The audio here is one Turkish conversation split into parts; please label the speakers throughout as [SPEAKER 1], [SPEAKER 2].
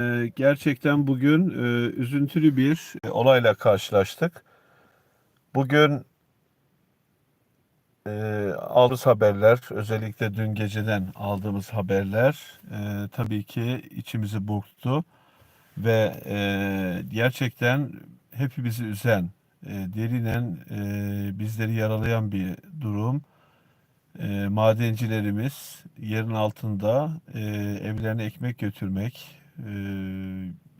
[SPEAKER 1] Ee, gerçekten bugün e, üzüntülü bir e, olayla karşılaştık. Bugün e, aldığımız haberler, özellikle dün geceden aldığımız haberler tabii ki içimizi burktu ve gerçekten hepimizi üzen, derinen bizleri yaralayan bir durum. Madencilerimiz yerin altında e, evlerine ekmek götürmek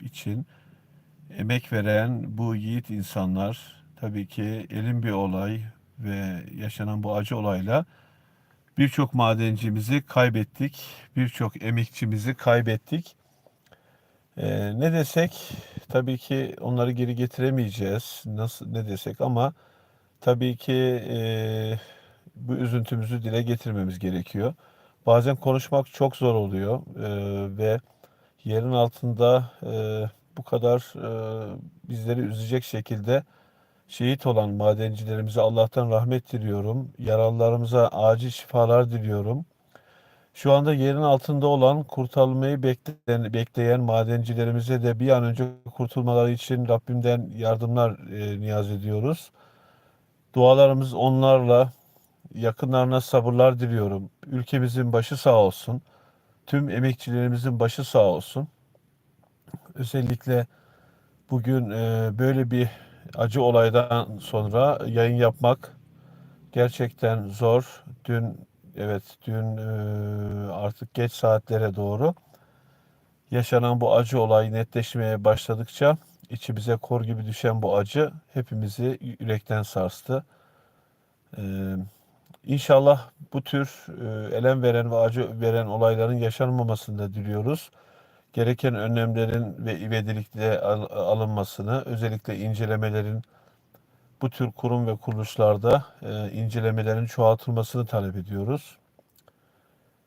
[SPEAKER 1] için emek veren bu yiğit insanlar tabii ki elin bir olay ve yaşanan bu acı olayla birçok madencimizi kaybettik, birçok emekçimizi kaybettik. E, ne desek tabii ki onları geri getiremeyeceğiz. Nasıl ne desek ama tabii ki e, bu üzüntümüzü dile getirmemiz gerekiyor. Bazen konuşmak çok zor oluyor e, ve yerin altında e, bu kadar e, bizleri üzecek şekilde şehit olan madencilerimize Allah'tan rahmet diliyorum. Yaralılarımıza acil şifalar diliyorum. Şu anda yerin altında olan kurtarılmayı bekleyen, bekleyen madencilerimize de bir an önce kurtulmaları için Rabbimden yardımlar e, niyaz ediyoruz. Dualarımız onlarla, yakınlarına sabırlar diliyorum. Ülkemizin başı sağ olsun. Tüm emekçilerimizin başı sağ olsun. Özellikle bugün e, böyle bir acı olaydan sonra yayın yapmak gerçekten zor. Dün evet dün e, artık geç saatlere doğru yaşanan bu acı olay netleşmeye başladıkça içimize kor gibi düşen bu acı hepimizi yürekten sarstı. Ee, İnşallah bu tür e, elem veren ve acı veren olayların yaşanmamasını da diliyoruz. Gereken önlemlerin ve ivedilikle al- alınmasını, özellikle incelemelerin bu tür kurum ve kuruluşlarda e, incelemelerin çoğaltılmasını talep ediyoruz.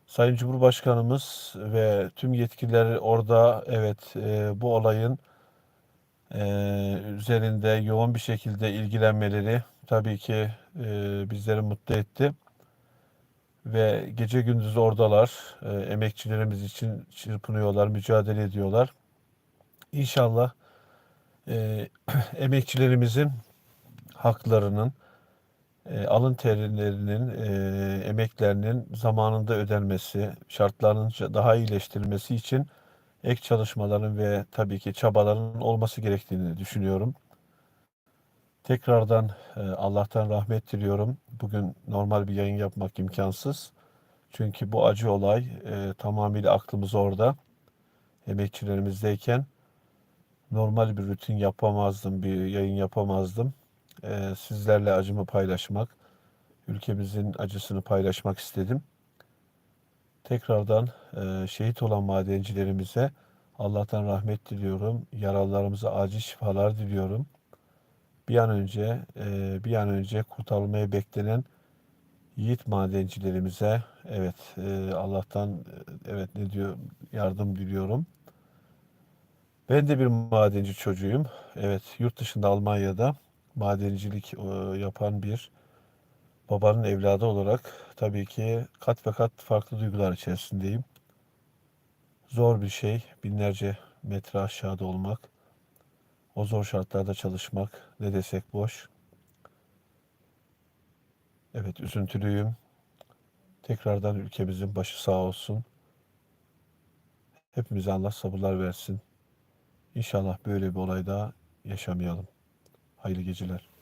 [SPEAKER 1] Sayın Cumhurbaşkanımız ve tüm yetkililer orada evet e, bu olayın üzerinde yoğun bir şekilde ilgilenmeleri tabii ki e, bizleri mutlu etti. Ve gece gündüz oradalar. E, emekçilerimiz için çırpınıyorlar, mücadele ediyorlar. İnşallah e, emekçilerimizin haklarının, e, alın terilerinin, e, emeklerinin zamanında ödenmesi, şartlarının daha iyileştirilmesi için ek çalışmaların ve tabii ki çabaların olması gerektiğini düşünüyorum. Tekrardan e, Allah'tan rahmet diliyorum. Bugün normal bir yayın yapmak imkansız. Çünkü bu acı olay e, tamamıyla aklımız orada. Emekçilerimizdeyken normal bir rutin yapamazdım, bir yayın yapamazdım. E, sizlerle acımı paylaşmak, ülkemizin acısını paylaşmak istedim. Tekrardan e, şehit olan madencilerimize Allah'tan rahmet diliyorum. Yaralılarımıza acil şifalar diliyorum bir an önce e, bir an önce kurtarılmaya beklenen yiğit madencilerimize evet e, Allah'tan e, evet ne diyor yardım diliyorum. Ben de bir madenci çocuğuyum. Evet yurt dışında Almanya'da madencilik yapan bir babanın evladı olarak tabii ki kat ve kat farklı duygular içerisindeyim. Zor bir şey binlerce metre aşağıda olmak o zor şartlarda çalışmak ne desek boş. Evet üzüntülüyüm. Tekrardan ülkemizin başı sağ olsun. Hepimize Allah sabırlar versin. İnşallah böyle bir olay daha yaşamayalım. Hayırlı geceler.